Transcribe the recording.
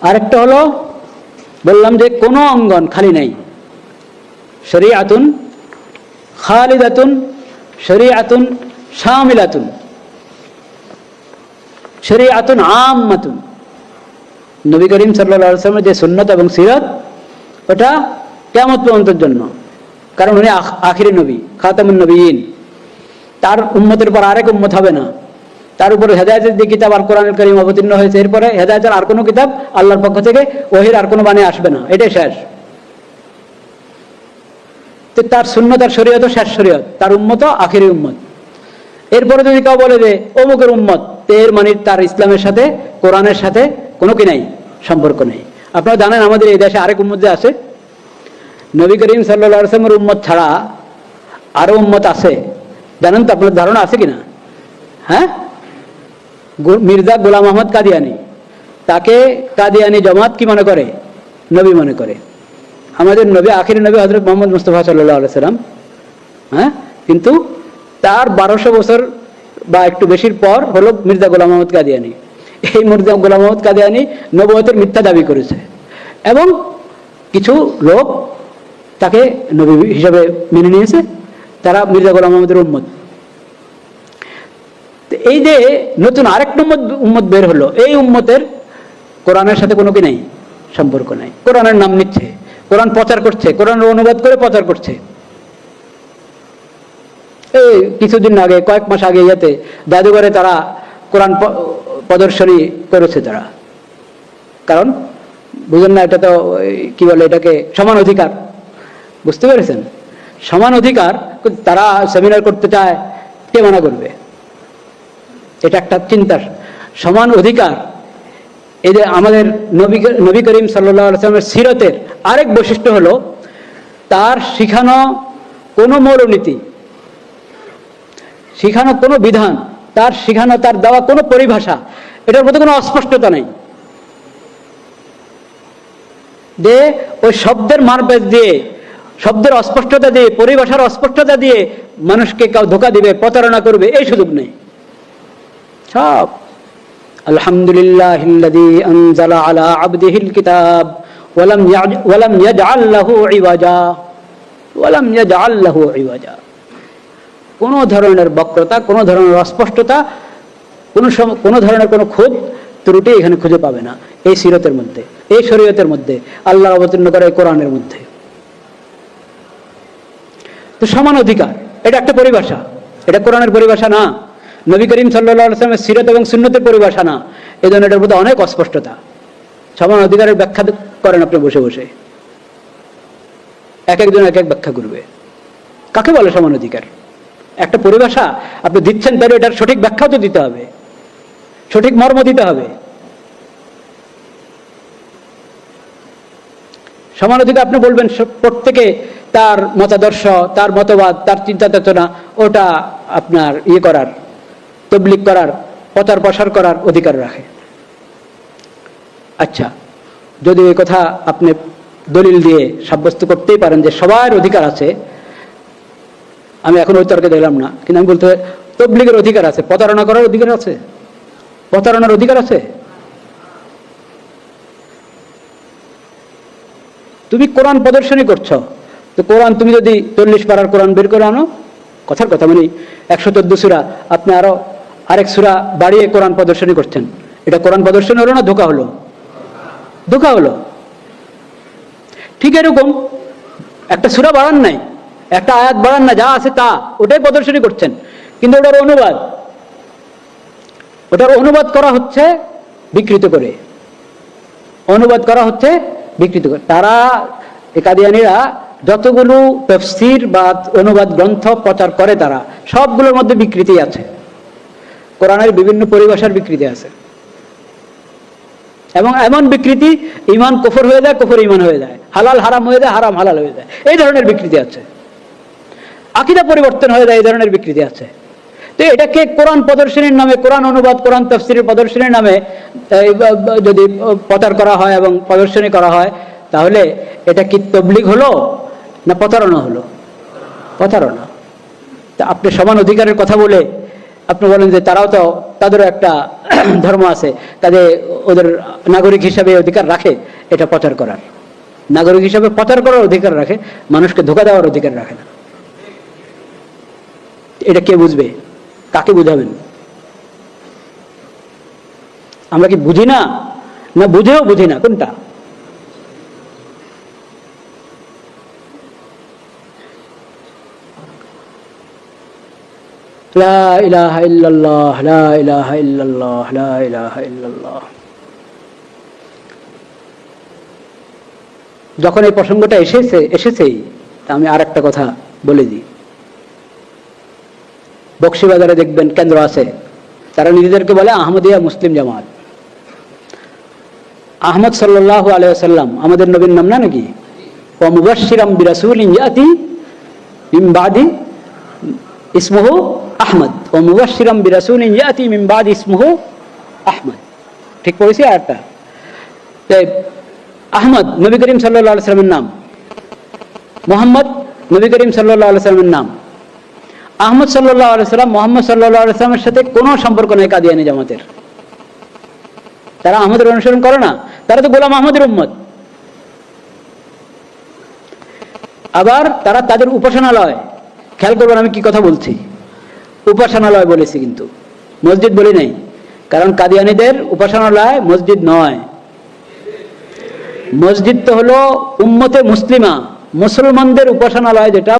আরেকটা হলো, বললাম যে কোনো অঙ্গন খালি নেই। শরিয়াতুন খালিদাতুন, শরিয়াতুন শামিলাতুন। শরিয়াতুন আম্মাতুন। নবী করিম সাল্লামের যে সুন্নত এবং সিরত, ওটা কেমন পর্যন্তের জন্য। কারণ উনি আখ- আখিরি নবী, খাতামুন নবীন তার উম্মতের পর আরেক উম্মত হবে না। তার উপরে হেদায়তের যে কিতাব আর কোরআন করিম অবতীর্ণ হয়েছে, এরপরে হেদায়তের আর কোনো কিতাব আল্লাহর পক্ষ থেকে ওহির আর কোনো বাণী আসবে না। এটাই শেষ। তো তার শূন্য তার শরীয়ত শেষ শরীয়ত, তার উম্মত আখিরি উম্মত। এরপরে যদি কেউ বলে যে অমুকের উম্মত এর মানে তার ইসলামের সাথে, কোরআনের সাথে কোনো কি নাই, সম্পর্ক নেই। আপনারা জানেন আমাদের এই দেশে আরেক উম্মত যে আছে? নবী করিম সাল্লা আসলামের উম্মত ছাড়া আরও উম্মত আছে। জানেন তো আপনার ধারণা আছে কিনা? হ্যাঁ? মির্জা গোলাম আহমদ কাদিয়ানি। তাকে কাদিয়ানি জমাত কি মনে করে? নবী মনে করে। আমাদের নবী, আখির নবী হজরত মোহাম্মদ মুস্তফা সাল্লাহ সাল্লাম হ্যাঁ? কিন্তু তার বারোশো বছর বা একটু বেশির পর হলো মির্জা গোলাম মোহাম্মদ কাদিয়ানি। এই মির্জা গোলাম মোহাম্মদ কাদিয়ানি নবতের মিথ্যা দাবি করেছে। এবং কিছু লোক তাকে নবী হিসাবে মেনে নিয়েছে। তারা মির্জা গোলাম মোহাম্মদের উম্মত। তো এই যে নতুন আরেকটা নম্বর উম্মত বের হলো, এই উম্মতের কোরআনের সাথে কোনো কি নাই? সম্পর্ক নাই। কোরআনের নাম নিচ্ছে, কোরআন প্রচার করছে, কোরআনের অনুবাদ করে প্রচার করছে। এই কিছুদিন আগে, কয়েক মাস আগে ইয়েতে জাদুঘরে তারা কোরআন প্রদর্শনী করেছে তারা। কারণ বুঝেন না, এটা তো কি বলে এটাকে, সমান অধিকার। বুঝতে পেরেছেন? সমান অধিকার, তারা সেমিনার করতে চায়, কে মানা করবে? এটা একটা চিন্তার সমান অধিকার। এই যে আমাদের নবী নবী করিম সাল্লাহ আসলামের সিরতের আরেক বৈশিষ্ট্য হলো, তার শিখানো কোনো মৌলনীতি, শিখানো কোনো বিধান, তার শিখানো, তার দেওয়া কোনো পরিভাষা, এটার মধ্যে কোনো অস্পষ্টতা নেই। যে ওই শব্দের মারপেজ দিয়ে, শব্দের অস্পষ্টতা দিয়ে, পরিভাষার অস্পষ্টতা দিয়ে মানুষকে কেউ ধোকা দিবে, প্রতারণা করবে, এই সুযোগ নেই। সব। আলহামদুলিল্লাহ আনজালা কিতাব ইওয়াজা, ওয়ালাম ধরনের বক্রতা, কোনো ধরনের অস্পষ্টতা, কোনো কোনো ধরনের কোনো খুদ ত্রুটি এখানে খুঁজে পাবে না, এই সিরতের মধ্যে, এই শরীয়তের মধ্যে আল্লাহ অবতীর্ণ করে এই কোরআনের মধ্যে। তো সমান অধিকার, এটা একটা পরিভাষা, এটা কোরআনের পরিভাষা না। নবী করিম সাল্লামের সিরত এবং সুন্নতের পরিভাষা না এই জন্য এটার মধ্যে অনেক অস্পষ্টতা। সমান অধিকারের ব্যাখ্যা করেন আপনি বসে বসে। এক একজন এক এক ব্যাখ্যা করবে। কাকে বলে সমান অধিকার? একটা পরিভাষা আপনি দিচ্ছেন তাহলে এটার সঠিক ব্যাখ্যাও তো দিতে হবে। সঠিক মর্ম দিতে হবে। সমান অধিকার আপনি বলবেন প্রত্যেকে তার মতাদর্শ, তার মতবাদ, তার চিন্তা চেতনা ওটা আপনার ইয়ে করার তবলিক করার প্রচার প্রসার করার অধিকার রাখে। আচ্ছা যদি এই কথা আপনি দলিল দিয়ে সাব্যস্ত করতেই পারেন যে সবার অধিকার আছে, আমি এখন ওই তর্কে দিলাম না, কিন্তু আমি বলতে তবলিগের অধিকার আছে, প্রতারণা করার অধিকার আছে, প্রতারণার অধিকার আছে। তুমি কোরআন প্রদর্শনী করছ, তো কোরআন তুমি যদি চল্লিশ পাড়ার কোরআন বের করে আনো, কথার কথা মানে একশো চোদ্দ সুরা, আপনি আরও আরেক সুরা বাড়িয়ে কোরআন প্রদর্শনী করছেন এটা কোরআন প্রদর্শনী হলো না ধোকা হলো? ধোকা হলো। ঠিক এরকম একটা সুরা বাড়ান নাই, একটা আয়াত বাড়ান না, যা আছে তা, ওটাই প্রদর্শনী করছেন কিন্তু ওটার অনুবাদ ওটার অনুবাদ করা হচ্ছে বিকৃত করে। অনুবাদ করা হচ্ছে বিকৃত করে। তারা একাদিয়ানিরা যতগুলো তফসির বা অনুবাদ গ্রন্থ প্রচার করে তারা, সবগুলোর মধ্যে বিকৃতি আছে। কোরআনের বিভিন্ন পরিভাষার বিকৃতি আছে। এবং এমন বিকৃতি ইমান কুফর হয়ে যায়, কুফর ইমান হয়ে যায়। হালাল হারাম হয়ে যায়, হারাম হালাল হয়ে যায়। এই ধরনের বিকৃতি আছে। আকিদা পরিবর্তন হয়ে যায়, এই ধরনের বিকৃতি আছে। তো এটাকে কোরআন প্রদর্শনীর নামে, কোরআন অনুবাদ, কোরআন তফসিরের প্রদর্শনীর নামে যদি প্রচার করা হয় এবং প্রদর্শনী করা হয়, তাহলে এটা কি তবলিগ হলো না প্রতারণা হলো? প্রতারণা। তা আপনি সমান অধিকারের কথা বলে আপনি বলেন যে তারাও তো তাদেরও একটা ধর্ম আছে কাজে ওদের নাগরিক হিসাবে অধিকার রাখে, এটা প্রচার করার। নাগরিক হিসাবে প্রচার করার অধিকার রাখে, মানুষকে ধোকা দেওয়ার অধিকার রাখে না। এটা কে বুঝবে? কাকে বুঝাবেন? আমরা কি বুঝি না? না, বুঝেও বুঝি না, কোনটা? লা ইলাহা ইল্লাল্লাহ, লা ইলাহা ইল্লাল্লাহ, লা ইলাহা ইল্লাল্লাহ। যখন এই প্রসঙ্গটা এসেছে, এসেছেই, তা আমি আর একটা কথা বলে দিই। বক্সিবাজারে দেখবেন কেন্দ্র আছে, তারা নিজেদেরকে বলে আহমদিয়া মুসলিম জামাত। আহমদ সাল্লাহ আলাইসাল্লাম আমাদের নবীর নাম না নাকি? ও মুবাশিরাম বিরাসুল ইয়াতি মিন বাদি ইসমুহু আহমদ ও মুবাশিরাম বিরাসুল ইয়াতি মিন বাদি ইসমুহু আহমদ। ঠিক পড়েছি তাই আহমদ নবী করিম সাল্লাহ সাল্লামের নাম। মোহাম্মদ নবী করিম সাল্লাহ সাল্লামের নাম। আহমদ সাল্লাহ সাল্লাম মোহাম্মদ সাল্লাহ সাল্লামের সাথে কোনো সম্পর্ক নেই কাদিয়ানি জামাতের। তারা আহমদের অনুসরণ করে না, তারা তো গোলাম আহমদের উম্মত। আবার তারা তাদের উপাসনালয়, খেয়াল করবেন আমি কি কথা বলছি। উপাসনালয় বলেছি কিন্তু। মসজিদ বলি নাই। কারণ কাদিয়ানিদের উপাসনালয় মসজিদ নয়। মসজিদ তো হলো উম্মতে মুসলিমা, মুসলমানদের উপাসনালয় যেটা